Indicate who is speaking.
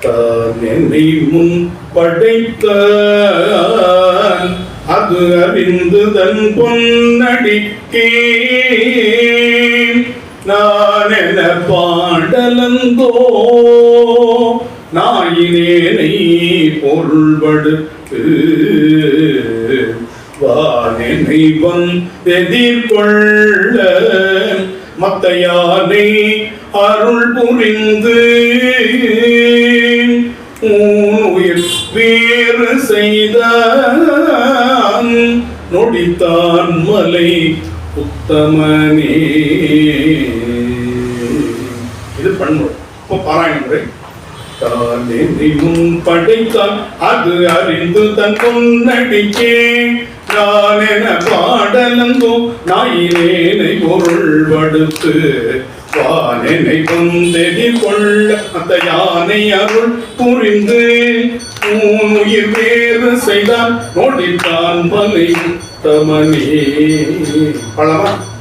Speaker 1: தன்னை முன் படைத்த அது அறிந்து தன் பொன்னடிக்கே நான் என பாடலங்கோ நாயினேனை பொருள்படுத்து. வானினை வந்தெதிர்கொள்ள மத்த யானை அருள் புரிந்து. உயிர் வேறு செய்தான். நொடித்தான் மலை உத்தமனே. இது பண்பு. இப்போ பாராயண முறை. தானே படைத்தான் அது அறிந்து தன் பொன்னடிக்கே. நான் என பாடலங்கோ நாயினேனை பொருள் படுத்து வானெனை வந்தெதிர் கொள்ள அந்த யானை அருள் புரிந்து உயிர் வேறு செய்தான் நோடித்தான் மலை தமனே. பழமா?